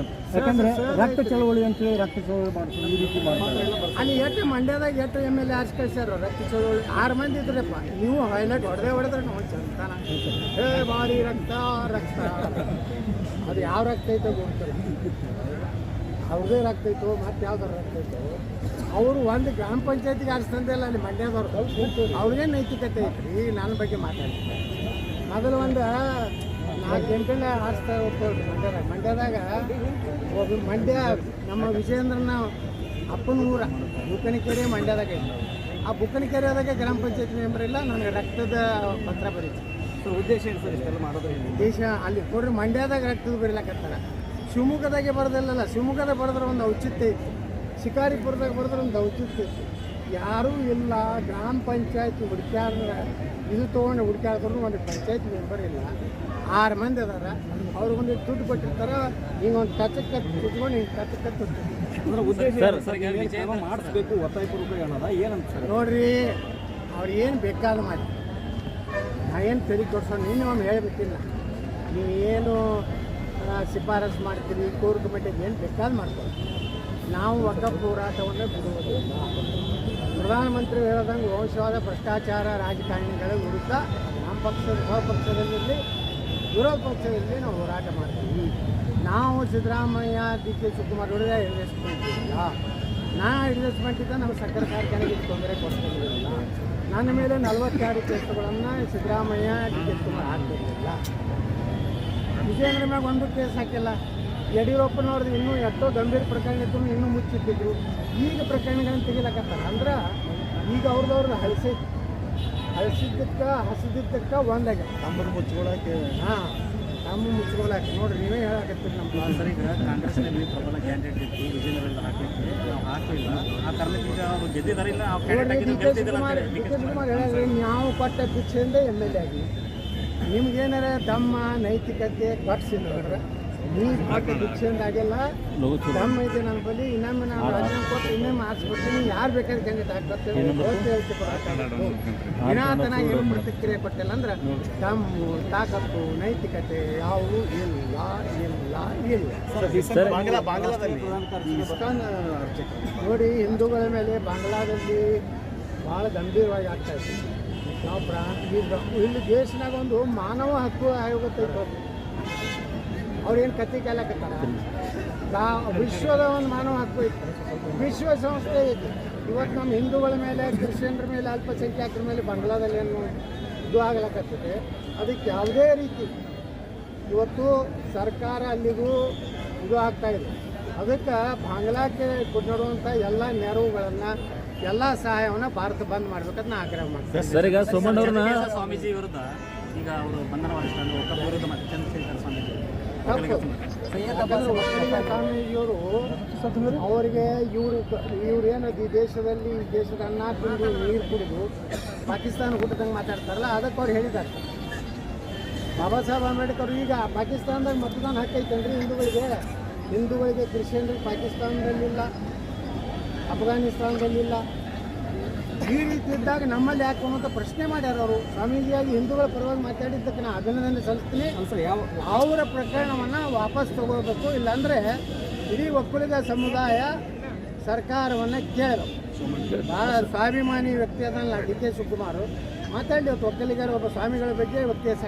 ಅಂತ. ಯಾಕಂದ್ರೆ ರಕ್ತ ಚಳವಳಿ ಅಂತೇಳಿ ರಕ್ತ ಚಳವಳಿ ಮಾಡ್ತಾರೆ, ಈ ರೀತಿ ಮಾಡ್ತಾರೆ. ಅಲ್ಲಿ ಎಷ್ಟು ಮಂಡ್ಯದಾಗ ಎಷ್ಟು ಎಂ ಎಲ್ ಎ ಆರ್ಸ್ ಕಳ್ಸ್ಯಾರ ರಕ್ತ ಚಳವಳಿ ಆರು ಮಂದಿ ಇದ್ರಪ್ಪ. ನೀವು ಹೈಲೈಟ್ ಹೊಡೆದೇ ಹೊಡೆದ್ರೆ ನಾವು ಚಂತಾನ ಹೇ ಬಾರಿ ರಕ್ತ ರಕ್ತ. ಅದು ಯಾವ ರಕ್ತ ಐತೋ ಅವ್ರದೇ ರಕ್ತ ಐತೋ, ಮತ್ತೆ ಯಾವ್ದಾರ ರಕ್ತ ಐತೋ. ಅವರು ಒಂದು ಗ್ರಾಮ ಪಂಚಾಯತಿಗೆ ಇಲ್ಲ ಅಲ್ಲಿ ಮಂಡ್ಯದವ್ರು. ಅವ್ರಿಗೇನು ನೈತಿಕತೆ ಐತ್ರಿ? ನನ್ನ ಬಗ್ಗೆ ಮಾತಾಡ್ತಾರೆ ಮೊದಲು ಒಂದು ನಾಲ್ಕು ಗಂಟೆನ ಆರಿಸ್ತಾ ಹೋಗ್ತೇವೆ ಮಂಡ್ಯದಾಗ. ಮಂಡ್ಯದಾಗ ಒಬ್ಬ ಮಂಡ್ಯ ನಮ್ಮ ವಿಜಯೇಂದ್ರನ ಅಪ್ಪನ ಊರ ಬುಕ್ಕನಕೆರೆ ಮಂಡ್ಯದಾಗ ಆ ಬುಕ್ಕನಕೆರೆದಾಗ ಗ್ರಾಮ ಪಂಚಾಯತ್ ಮೆಂಬರ್ ಇಲ್ಲ ನನಗೆ ರಕ್ತದ ಪತ್ರ ಬರೀತಿ. ಸರ್ ಉದ್ದೇಶ ಏನು ಸರ್ ಇಷ್ಟೆಲ್ಲ ಮಾಡೋದು ದೇಶ ಅಲ್ಲಿ ನೋಡ್ರಿ ಮಂಡ್ಯದಾಗ ರಕ್ತದ ಬರೀಲಾಕತ್ತಾರ ಶಿವಮೊಗ್ಗದಾಗೆ ಬರೋದಿಲ್ಲಲ್ಲ ಶಿವಮೊಗ್ಗದಾಗ ಬರೆದ್ರೆ ಒಂದು ಔಚಿತ್ಯ ಐತಿ ಶಿಕಾರಿಪುರದಾಗ ಬರೆದ್ರೆ ಒಂದು ಔಚಿತ್ಯ ಐತಿ ಯಾರೂ ಇಲ್ಲ. ಗ್ರಾಮ ಪಂಚಾಯತ್ ಹುಡುಕ್ಯಾಡ್ರ ಇದು ತೊಗೊಂಡು ಹುಡುಕ್ಯಾಡಿದ್ರು ಒಂದು ಪಂಚಾಯತ್ ಮೆಂಬರ್ ಇಲ್ಲ. ಆರು ಮಂದಿ ಅದಾರ. ಅವ್ರಿಗೊಂದು ದುಡ್ಡು ಕೊಟ್ಟಿರ್ತಾರ. ಹಿಂಗೊಂದು ಕಚ್ಚಕ್ಕೆ ಕತ್ತು ಕುತ್ಕೊಂಡು ಹಿಂಗೆ ಕಚ್ಚಕ್ಕೆ ಕತ್ತು ಅಂದ್ರೆ ಉದ್ದೇಶ ಏನು? ಸರ್ ಏನು ಕ್ರಮ ಮಾಡಿಸ್ಬೇಕು ಒತ್ತಾಯಪೂರ್ವಕ ಏನಂತ ನೋಡ್ರಿ ಅವ್ರು ಏನು ಬೇಕಾದ ಮಾಡಿ. ನಾ ಏನು ತೆರಿಗೆ ಕೊಡ್ಸೋಣ ನೀನು ಒಮ್ಮೆ ಹೇಳ್ಬೇಕಿಲ್ಲ. ನೀವೇನು ಶಿಫಾರಸು ಮಾಡ್ತೀರಿ? ಕೋರ್ ಕಮಿಟಿಗೆ ಏನು ಬೇಕಾದ ಮಾಡ್ಕೊಳ್ಳಿ ನಾವು ವಕಫ್ ಹೋರಾಟವನ್ನು ಬಿಡುವುದಿಲ್ಲ ಪ್ರಧಾನಮಂತ್ರಿ ಹೇಳ್ದಂಗೆ ವಂಶವಾದ ಭ್ರಷ್ಟಾಚಾರ ರಾಜಕಾರಣಿಗಳ ವಿರುದ್ಧ ನಮ್ಮ ಪಕ್ಷದ ಸ್ವಪಕ್ಷದಲ್ಲಿ ವಿರೋಧ ಪಕ್ಷದಲ್ಲಿ ನಾವು ಹೋರಾಟ ಮಾಡ್ತೀವಿ. ನಾವು ಸಿದ್ದರಾಮಯ್ಯ ಡಿ ಕೆ ಶಿವಕುಮಾರ್ ಅವರಿಗೆ ಇನ್ವೆಸ್ಟ್ಮೆಂಟ್ ಇಲ್ಲ. ನಾ ಇನ್ವೆಸ್ಟ್ಮೆಂಟ್ ಇದ್ದ ನಮ್ಮ ಸಕ್ಕರೆ ಕಾರ್ಖಾನೆಗೆ ತೊಂದರೆ ಕೊಡ್ತಿರಲಿಲ್ಲ. ನನ್ನ ಮೇಲೆ ನಲವತ್ತೆರಡು ಕೇಸುಗಳನ್ನು ಸಿದ್ದರಾಮಯ್ಯ ಡಿ ಕೆ ಶಿವಕುಮಾರ್ ಹಾಕ್ತಿರಲಿಲ್ಲ. ವಿಜಯೇಂದ್ರ ಮ್ಯಾಗ ಒಂದು ಕೇಸ್ ಹಾಕಿಲ್ಲ. ಯಡಿಯೂರಪ್ಪನವ್ರದ್ದು ಇನ್ನೂ ಎಷ್ಟೋ ಗಂಭೀರ ಪ್ರಕರಣ ಇತ್ತು ಇನ್ನೂ ಮುಚ್ಚಿಟ್ಟಿದ್ರು. ಈಗ ಪ್ರಕರಣಗಳನ್ನು ತೆಗಿಲಕತ್ತಾರ ಅಂದ್ರೆ ಈಗ ಅವ್ರದವ್ರದ್ದು ಹಳಸಿ ಹಳಸಿದ್ದಕ್ಕೆ ಹಸಿದಿದ್ದಕ್ಕೆ ಒಂದಾಗ ತಮ್ಮನ್ನು ಮುಚ್ಕೊಳಕ್ಕೆ ಹಾಂ ತಮ್ಮ ಮುಚ್ಕೊಳಕ ನೋಡ್ರಿ ನೀವೇ ಹೇಳಕತ್ತೀರಿ ನಮ್ಮ ಸರ್ ಈಗ ಕಾಂಗ್ರೆಸ್ನಲ್ಲಿ ಪ್ರಬಲ ಕ್ಯಾಂಡಿಡೇಟ್ ಇತ್ತು ವಿಜಯನಗರದಲ್ಲಿ ಹಾಕಲಿಕ್ಕೆ ನಾವು ಹಾಕಲಿಲ್ಲ ಆ ಕಾರಣಕ್ಕೆ ಈಗ ಅವರು ಗೆದ್ದಿದಾರಿಲ್ಲ ಇಲ್ಲ ಆ candidate D K Shivakumar D K Shivakumar ಹೇಳಿದ್ರೆ ನಾವು ಕೊಟ್ಟ ಭಿಕ್ಷೆಯಿಂದ ಎಂ ಎಲ್ ಎ ಆಗಿ. ನಿಮ್ಗೇನಾರ ತಮ್ಮ ನೈತಿಕತೆ ಕಟ್ಸಿದ್ರೆ ಪ್ರತಿಕ್ರಿಯೆ ಕೊಟ್ಟಿಲ್ಲ ಅಂದ್ರೆ ತಾಕತ್ತು ನೈತಿಕತೆ ಇಲ್ಲ ಇಲ್ಲ ಇಲ್ಲ. ನೋಡಿ ಹಿಂದೂಗಳ ಮೇಲೆ ಬಾಂಗ್ಲಾದಲ್ಲಿ ಭಾಳ ಗಂಭೀರವಾಗಿ ಆಗ್ತಾ ಇದೆ. ನಾವು ಪ್ರಾಣ ಇಲ್ಲಿ ದೇಶನಾಗ ಒಂದು ಮಾನವ ಹಕ್ಕು ಆಯೋಗ ತೆಗೆದು ಅವ್ರೇನು ಕತ್ತಿ ಕಾಲಕತ್ತಾರ ಗಾ- ವಿಶ್ವದ ಒಂದು ಮಾನವ ಹಕ್ಕು ಐತಿ. ವಿಶ್ವಸಂಸ್ಥೆ ಇತ್ತು ಇವತ್ತು ನಮ್ಮ ಹಿಂದೂಗಳ ಮೇಲೆ ಕ್ರಿಶ್ಚಿಯನ್ರ ಮೇಲೆ ಅಲ್ಪಸಂಖ್ಯಾತರ ಮೇಲೆ ಬಂಗ್ಲಾದಲ್ಲಿ ಏನು ಇದು ಆಗ್ಲಕತ್ತದೆ ಅದಕ್ಕೆ ಯಾವುದೇ ರೀತಿ ಇವತ್ತು ಸರ್ಕಾರ ಅಲ್ಲಿಗೂ ಇದು ಆಗ್ತಾ ಇದೆ. ಅದಕ್ಕೆ ಬಾಂಗ್ಲಾಕ್ಕೆ ಕೊಟ್ಟಿರುವಂಥ ಎಲ್ಲ ನೆರವುಗಳನ್ನು ಎಲ್ಲ ಸಹಾಯವನ್ನು ಭಾರತ ಬಂದ್ ಮಾಡ್ಬೇಕಂತ ನಾ ಆಗ್ರಹ ಮಾಡ್ತೀನಿ. ಸರ್ ಈಗ ಸ್ವಾಮೀಜಿ ವಿರುದ್ಧ ಈಗ ಅವರು ಬಂಧನವಾಗಿ ವಿರುದ್ಧ ಮತ್ತೆ ಚಂದ್ರಶೇಖರ್ ಸ್ವಾಮೀಜಿ. ಸ್ವಾಮೀಜಿಯವರು ಅವರಿಗೆ ಇವರು ಇವ್ರು ಏನದು ಈ ದೇಶದಲ್ಲಿ ಈ ದೇಶದ ಅನ್ನ ತಿಂದು ನೀರು ಕುಡಿದು ಪಾಕಿಸ್ತಾನ ಹುಟ್ಟದಂಗೆ ಮಾತಾಡ್ತಾರಲ್ಲ, ಅದಕ್ಕೆ ಅವ್ರು ಹೇಳಿದ್ದಾರೆ. ಬಾಬಾ ಸಾಹೇಬ್ ಅಂಬೇಡ್ಕರ್ ಈಗ ಪಾಕಿಸ್ತಾನದಾಗ ಮತದಾನ ಹಾಕೈತಂದ್ರೆ ಹಿಂದೂಗಳಿಗೆ. ಹಿಂದೂಗಳಿಗೆ ಕ್ರಿಶ್ಚಿಯನ್ರಿಗೆ ಪಾಕಿಸ್ತಾನದಲ್ಲಿಲ್ಲ, ಅಫ್ಘಾನಿಸ್ತಾನದಲ್ಲಿಲ್ಲ. ಈ ರೀತಿ ಇದ್ದಾಗ ನಮ್ಮಲ್ಲಿ ಯಾಕೆ ಅನ್ನೋಂಥ ಪ್ರಶ್ನೆ ಮಾಡ್ಯಾರ ಅವರು. ಸ್ವಾಮೀಜಿಯಾಗಿ ಹಿಂದೂಗಳ ಪರವಾಗಿ ಮಾತಾಡಿದ್ದಕ್ಕೆ ನಾನು ಅಭಿನಂದನೆ ಸಲ್ಲಿಸ್ತೀನಿ. ಯಾವ ಅವರ ಪ್ರಕರಣವನ್ನು ವಾಪಸ್ ತಗೋಬೇಕು ಇಲ್ಲಾಂದ್ರೆ ಇಡೀ ಒಕ್ಕಲಿಗ ಸಮುದಾಯ ಸರ್ಕಾರವನ್ನು ಕೇಳರು ಭಾಳ ಸ್ವಾಭಿಮಾನಿ ವ್ಯಕ್ತಿ ಅದನ್ನ ಡಿ ಕೆ ಶಿವಕುಮಾರ್. ಮಾತಾಡಿ ಇವತ್ತು ಒಕ್ಕಲಿಗರ ಒಬ್ಬ ಸ್ವಾಮಿಗಳ ಬಗ್ಗೆ ಹಾಕಿ